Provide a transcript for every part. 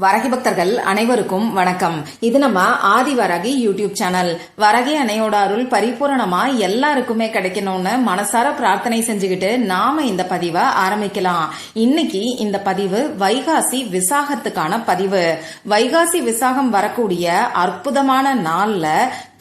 வரகி பக்தர்கள் அனைவருக்கும் வணக்கம். இது நம்ம ஆதி வரகி யூடியூப் சேனல். வரகி அணையோட அருள் பரிபூரணமா எல்லாருக்குமே கிடைக்கணும்னு மனசார பிரார்த்தனை செஞ்சுக்கிட்டு நாம இந்த பதிவை ஆரம்பிக்கலாம். இன்னைக்கு இந்த பதிவு வைகாசி விசாகத்துக்கான பதிவு. வைகாசி விசாகம் வரக்கூடிய அற்புதமான நாள்ல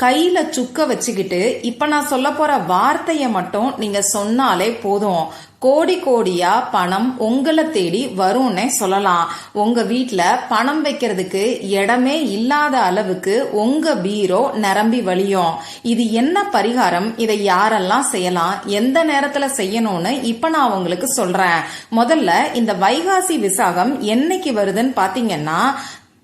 கையில சுக்க வச்சுக்கிட்டு இப்ப நான் சொல்ல போற வார்த்தையை மட்டும் நீங்க சொன்னாலே போதும். கோடி கோடியா பணம் உங்களை தேடி வரும்னே சொல்லலாம். உங்க வீட்டில் பணம் வைக்கிறதுக்கு இடமே இல்லாத அளவுக்கு உங்க பீரோ நிரம்பி வழியும். இது என்ன பரிகாரம்? இதை யாரெல்லாம் செய்யலாம்? எந்த நேரத்துல செய்யணும்னு இப்ப நான் உங்களுக்கு சொல்றேன். முதல்ல இந்த வைகாசி விசாகம் என்னைக்கு வருதுன்னு பாத்தீங்கன்னா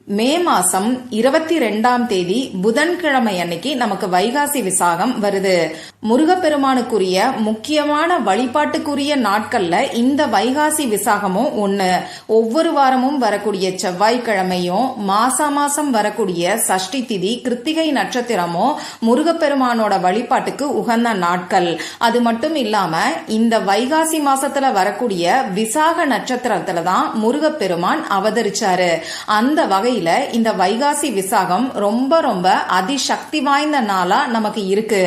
மே மாசம் இருபத்தி ரெண்டாம் தேதி புதன்கிழமை அன்னைக்கு நமக்கு வைகாசி விசாகம் வருது. முருகப்பெருமானுக்குரிய முக்கியமான வழிபாட்டுக்குரிய நாட்கள்ல இந்த வைகாசி விசாகமும் ஒண்ணு. ஒவ்வொரு வாரமும் வரக்கூடிய செவ்வாய்க்கிழமையும் மாசா மாசம் வரக்கூடிய சஷ்டி திதி கிருத்திகை நட்சத்திரமும் முருகப்பெருமானோட வழிபாட்டுக்கு உகந்த நாட்கள். அது மட்டும் இல்லாம இந்த வைகாசி மாசத்துல வரக்கூடிய விசாக நட்சத்திரத்துல தான் முருகப்பெருமான் அவதரிச்சாரு. அந்த வகையில இந்த வைகாசி விசாகம் ரொம்ப ரொம்ப அதிசக்தி வாய்ந்த நாளா நமக்கு இருக்கு.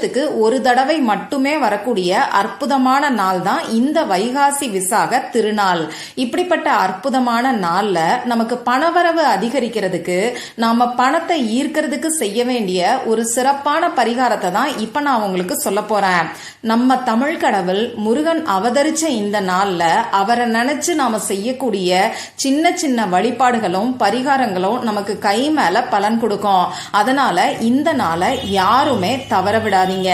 வருஷத்துக்கு ஒரு தடவை மட்டுமே வரக்கூடிய அற்புதமான நாள் தான் இந்த வைகாசி விசாக திருநாள். இப்படிப்பட்ட அற்புதமான நாள்ல நமக்கு பணவரவு அதிகரிக்கிறதுக்கு நாம பணத்தை ஈர்க்கிறதுக்கு செய்ய வேண்டிய ஒரு சிறப்பான பரிகாரத்தை தான் இப்ப நான் உங்களுக்கு சொல்ல போறேன். நம்ம தமிழ் கடவுள் முருகன் அவதரிச்ச இந்த நாள்ல அவரை நினைச்சு நாம செய்யக்கூடிய சின்ன சின்ன வழிபாடுகளும் பரிகாரங்களும் நமக்கு கை மேல பலன் கொடுக்கும். அதனால இந்த நாளை யாருமே தவற விடாது விடாதீங்க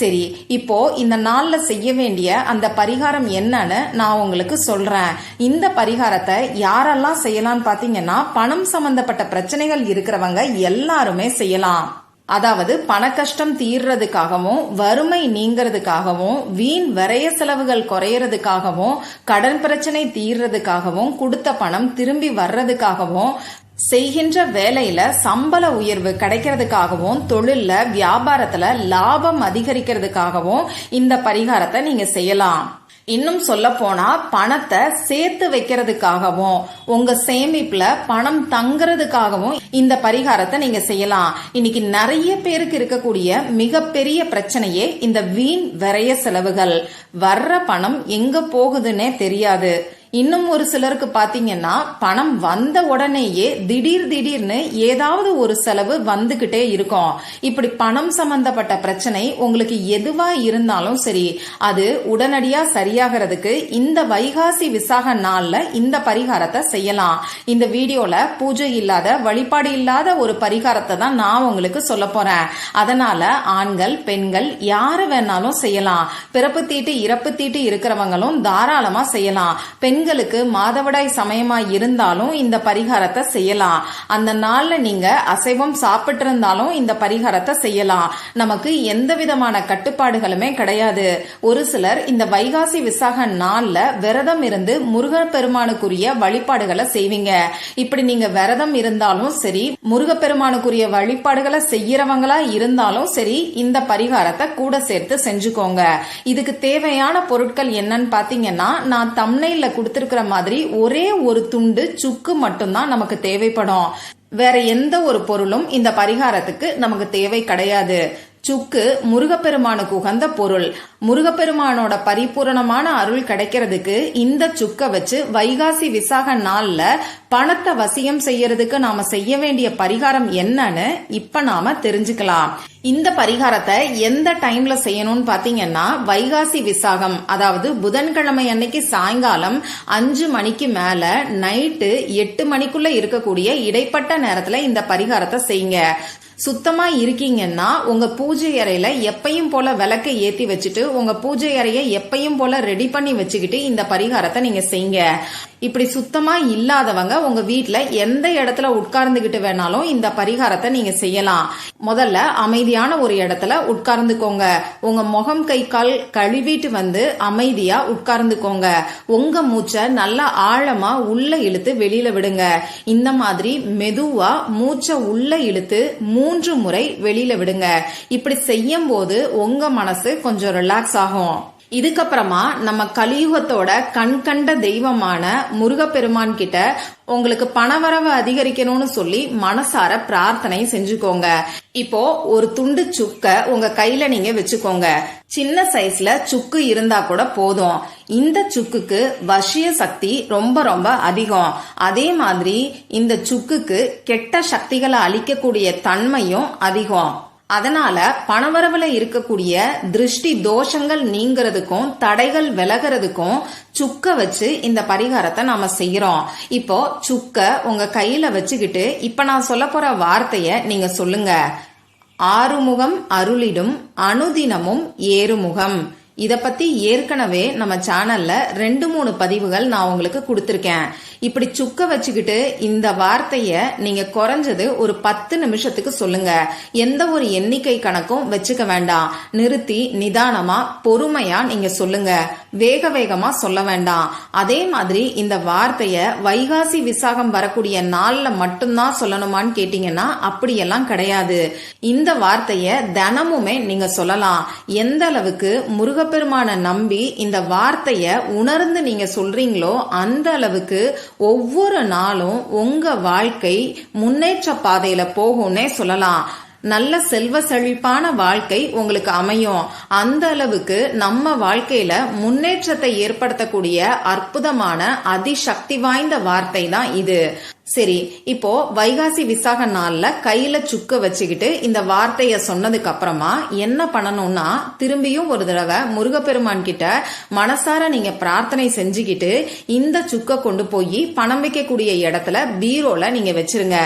சரி இப்போ இந்த நாளில் செய்ய வேண்டிய அந்த பரிகாரம் என்னன்னு நான் உங்களுக்கு சொல்றேன். இந்த பரிகாரத்தை யாரெல்லாம் செய்யலாம்னு பாத்தீங்கன்னா பணம் சம்பந்தப்பட்ட பிரச்சனைகள் இருக்கிறவங்க எல்லாருமே செய்யலாம். அதாவது பண கஷ்டம் தீர்றதுக்காகவும் வறுமை நீங்கிறதுக்காகவும் வீண் விரைய செலவுகள் குறையறதுக்காகவும் கடன் பிரச்சனை தீர்றதுக்காகவும் கொடுத்த பணம் திரும்பி வர்றதுக்காகவும் செய்கின்ற வேலையில சம்பள உயர்வு கிடைக்கிறதுக்காகவும் தொழில்ல வியாபாரத்துல லாபம் அதிகரிக்கிறதுக்காகவும் இந்த பரிகாரத்தை நீங்க செய்யலாம். இன்னும் சொல்ல போனா பணத்தை சேர்த்து வைக்கிறதுக்காகவும் உங்க சேமிப்புல பணம் தங்குறதுக்காகவும் இந்த பரிகாரத்தை நீங்க செய்யலாம். இன்னைக்கு நிறைய பேருக்கு இருக்கக்கூடிய மிகப்பெரிய பிரச்சனையே இந்த வீண் விரைய செலவுகள். வர்ற பணம் எங்க போகுதுன்னே தெரியாது. இன்னும் ஒரு சிலருக்கு பாத்தீங்கன்னா பணம் வந்த உடனேயே திடீர் திடீர்னு ஏதாவது ஒரு செலவு வந்துகிட்டே இருக்கும். இப்படி பணம் சம்பந்தப்பட்ட பிரச்சனை உங்களுக்கு எதுவா இருந்தாலும் சரி அது உடனடியா சரியாகிறதுக்கு இந்த வைகாசி விசாக நாள்ல இந்த பரிகாரத்தை செய்யலாம். இந்த வீடியோல பூஜை இல்லாத வழிபாடு இல்லாத ஒரு பரிகாரத்தை தான் நான் உங்களுக்கு சொல்ல போறேன். அதனால ஆண்கள் பெண்கள் யாரு வேணாலும் செய்யலாம். பிறப்பு தீட்டு இறப்பு தீட்டு இருக்கிறவங்களும் தாராளமா செய்யலாம். பெண் பெண்களுக்கு மாதவிடாய் சமயமா இருந்தாலும் இந்த பரிகாரத்தை செய்யலாம். அந்த நாள்ல நீங்க அசைவம் சாப்பிட்டு இருந்தாலும் இந்த பரிகாரத்தை செய்யலாம். நமக்கு எந்த விதமான கட்டுப்பாடுகளுமே கிடையாது. ஒரு சிலர் இந்த வைகாசி விசாக நாள்ல விரதம் இருந்து முருகப்பெருமானுக்குரிய வழிபாடுகளை செய்வீங்க. இப்படி நீங்க விரதம் இருந்தாலும் சரி முருகப்பெருமானுக்குரிய வழிபாடுகளை செய்யறவங்களா இருந்தாலும் சரி இந்த பரிகாரத்தை கூட சேர்த்து செஞ்சுக்கோங்க. இதுக்கு தேவையான பொருட்கள் என்னன்னு பாத்தீங்கன்னா நான் தம்னையில கொடுத்துருக்கிற மாதிரி ஒரே ஒரு துண்டு சுக்கு மட்டும்தான் நமக்கு தேவைப்படும். வேற எந்த ஒரு பொருளும் இந்த பரிகாரத்துக்கு நமக்கு தேவை கிடையாது. சுக்கு முருகப்பெருமானுக்கு உகந்த பொருள். முருகப்பெருமானோட பரிபூரணமான அருள் கிடைக்கிறதுக்கு இந்த சுக்க வச்சு வைகாசி விசாக நாள்ல பணத்தை வசியம் செய்யறதுக்கு நாம செய்ய வேண்டிய பரிகாரம் என்னன்னு இப்ப நாம தெரிஞ்சுக்கலாம். இந்த பரிகாரத்தை எந்த டைம்ல செய்யணும்னு பாத்தீங்கன்னா வைகாசி விசாகம் அதாவது புதன்கிழமை அன்னைக்கு சாயங்காலம் அஞ்சு மணிக்கு மேல நைட்டு எட்டு மணிக்குள்ள இருக்கக்கூடிய இடைப்பட்ட நேரத்துல இந்த பரிகாரத்தை செய்யுங்க. சுத்தமா இருக்கீங்கன்னா உங்க பூஜை அறையில எப்பையும் போல விளக்கை ஏத்தி வச்சுட்டு உங்க பூஜை அறையை எப்பையும் போல ரெடி பண்ணி வச்சுக்கிட்டு இந்த பரிகாரத்தை நீங்க செய்யுங்க. இப்படி சுத்தமா இல்லாதவங்க உங்க வீட்டுல எந்த இடத்துல உட்கார்ந்துகிட்டு வேணாலும் இந்த பரிகாரத்தை நீங்க செய்யலாம். முதல்ல அமைதியான ஒரு இடத்துல உட்கார்ந்துக்கோங்க. உங்க முகம் கை கால் கழுவிட்டு வந்து அமைதியா உட்கார்ந்துக்கோங்க. உங்க மூச்சை நல்லா ஆழமா உள்ள இழுத்து வெளியில விடுங்க. இந்த மாதிரி மெதுவா மூச்சை உள்ள இழுத்து மூ மூன்று முறை வெளியில விடுங்க. இப்படி செய்யும் போது உங்க மனசு கொஞ்சம் ரிலாக்ஸ் ஆகும். இதுக்கப்புறமா நம்ம கலியுகத்தோட கண் கண்ட தெய்வமான முருகப்பெருமான் கிட்ட உங்களுக்கு பணவரவு அதிகரிக்கணும்னு சொல்லி மனசார பிரார்த்தனை செஞ்சுக்கோங்க. இப்போ ஒரு துண்டு சுக்க உங்க கையில நீங்க வச்சுக்கோங்க. சின்ன சைஸ்ல சுக்கு இருந்தா கூட போதும். இந்த சுக்குக்கு வசிய சக்தி ரொம்ப ரொம்ப அதிகம். அதே மாதிரி இந்த சுக்குக்கு கெட்ட சக்திகளை அழிக்கக்கூடிய தன்மையும் அதிகம். அதனால பணவரவுல இருக்கக்கூடிய திருஷ்டி தோஷங்கள் நீங்கிறதுக்கும் தடைகள் விலகிறதுக்கும் சுக்க வச்சு இந்த பரிகாரத்தை நாம செய்யறோம். இப்போ சுக்க உங்க கையில வச்சுக்கிட்டு இப்ப நான் சொல்ல போற வார்த்தைய நீங்க சொல்லுங்க. ஆறுமுகம் அருளிடும் அனுதினமும் ஏறுமுகம். இதை பத்தி ஏற்கனவே நம்ம சேனல்ல ரெண்டு மூணு பதிவுகள் நான் உங்களுக்கு கொடுத்துருக்கேன். இப்படி சுக்க வச்சுக்கிட்டு இந்த வார்த்தைய நீங்க குறைஞ்சது ஒரு பத்து நிமிஷத்துக்கு சொல்லுங்க. எந்த ஒரு எண்ணிக்கை கணக்கும் வச்சுக்க வேண்டாம். நிறுத்தி நிதானமா பொறுமையா நீங்க சொல்லுங்க. வேக வேகமா சொல்ல வேண்டாம். அதே மாதிரி இந்த வார்த்தைய வைகாசி விசாகம் வரக்கூடிய நாள்ல மட்டும்தான் சொல்லணுமான்னு கேட்டீங்கன்னா அப்படியெல்லாம் கிடையாது. இந்த வார்த்தைய தினமுமே நீங்க சொல்லலாம். எந்த அளவுக்கு முருக முருகப்பெருமான நம்பி இந்த வார்த்தைய உணர்ந்து நீங்க சொல்றீங்களோ அந்த அளவுக்கு ஒவ்வொரு நாளும் உங்க வாழ்க்கை முன்னேற்ற பாதையில போகும்னே சொல்லலாம். நல்ல செல்வ செழிப்பான வாழ்க்கை உங்களுக்கு அமையும். அந்த அளவுக்கு நம்ம வாழ்க்கையில முன்னேற்றத்தை ஏற்படுத்தக்கூடிய அற்புதமான அதிசக்தி வாய்ந்த வார்த்தை தான் இது. சரி இப்போ வைகாசி விசாக நாள்ல கையில சுக்க வச்சுக்கிட்டு இந்த வார்த்தைய சொன்னதுக்கு அப்புறமா என்ன பண்ணணும்னா திரும்பியும் ஒரு தடவை முருகப்பெருமான் கிட்ட மனசார நீங்க பிரார்த்தனை செஞ்சுக்கிட்டு இந்த சுக்க கொண்டு போய் பணம் வைக்கக்கூடிய இடத்துல பீரோல நீங்க வச்சிருங்க.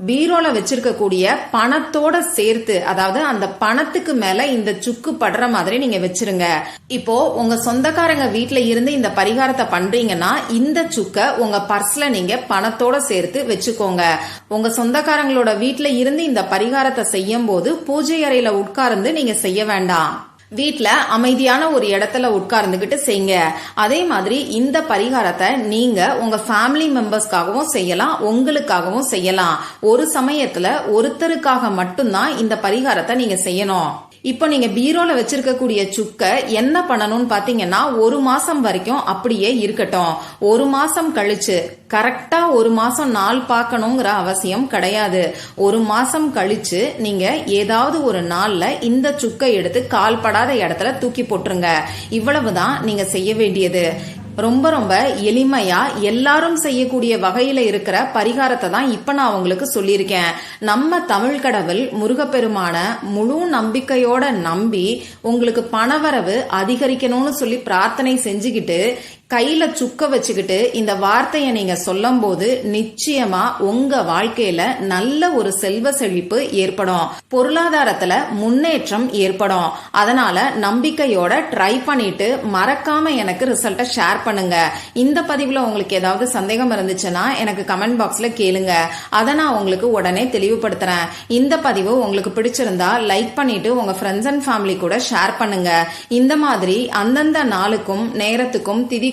பீரோல வச்சிருக்கக்கூடிய பணத்தோட சேர்த்து அதாவது அந்த பணத்துக்கு மேல இந்த சுக்கு படுற மாதிரி நீங்க வச்சிருங்க. இப்போ உங்க சொந்தக்காரங்க வீட்டுல இருந்து இந்த பரிகாரத்தை பண்றீங்கன்னா இந்த சுக்க உங்க பர்ஸ்ல நீங்க பணத்தோட சேர்த்து வச்சுக்கோங்க. உங்க சொந்தக்காரங்களோட வீட்டுல இருந்து இந்த பரிகாரத்தை செய்யும் போது பூஜை அறையில உட்கார்ந்து நீங்க செய்ய வேண்டாம். வீட்டில் அமைதியான ஒரு இடத்துல உட்கார்ந்துக்கிட்டு செய்யுங்க அதே மாதிரி இந்த பரிகாரத்தை நீங்க உங்க ஃபேமிலி மெம்பர்ஸ்க்காகவும் செய்யலாம் உங்களுக்காகவும் செய்யலாம். ஒரு சமயத்துல ஒருத்தருக்காக மட்டும்தான் இந்த பரிகாரத்தை நீங்க செய்யணும். இப்போ நீங்க பீரோல வச்சிருக்கக்கூடிய சுக்க என்ன பண்ணணும்னு பாத்தீங்கன்னா ஒரு மாசம் வரைக்கும் அப்படியே இருக்கட்டும். ஒரு மாசம் கழிச்சு கரெக்டா ஒரு மாசம் நாள் பார்க்கணுங்கிற அவசியம் கிடையாது. ஒரு மாசம் கழிச்சு நீங்க ஏதாவது ஒரு நாள்ல இந்த சுக்கை எடுத்து கால்படாத இடத்துல தூக்கி போட்டுருங்க. இவ்வளவுதான் நீங்க செய்ய வேண்டியது. ரொம்ப ரொம்ப எளிமையா எல்லாரும் செய்யக்கூடிய வகையில இருக்கிற பரிகாரத்தை தான் இப்ப நான் உங்களுக்கு சொல்லியிருக்கேன். நம்ம தமிழ் கடவுள் முருகப்பெருமான முழு நம்பிக்கையோட நம்பி உங்களுக்கு பணவரவு அதிகரிக்கணும்னு சொல்லி பிரார்த்தனை செஞ்சுக்கிட்டு கையில சுக்க வச்சுக்கிட்டு இந்த வார்த்தையை நீங்க சொல்லும் போது நிச்சயமா உங்க வாழ்க்கையில நல்ல ஒரு செல்வ செழிப்பு ஏற்படும். பொருளாதாரத்துல முன்னேற்றம் ஏற்படும். அதனால நம்பிக்கையோட ட்ரை பண்ணிட்டு மறக்காம எனக்கு ரிசல்ட்டை ஷேர் பண்ணுங்க. இந்த பதிவுல உங்களுக்கு ஏதாவது சந்தேகம் இருந்துச்சுன்னா எனக்கு கமெண்ட் பாக்ஸ்ல கேளுங்க. அதை நான் உங்களுக்கு உடனே தெளிவுபடுத்துறேன். இந்த பதிவு உங்களுக்கு பிடிச்சிருந்தா லைக் பண்ணிட்டு உங்க ஃப்ரெண்ட்ஸ் அண்ட் ஃபேமிலி கூட ஷேர் பண்ணுங்க. இந்த மாதிரி அந்தந்த நாளுக்கும் நேரத்துக்கும்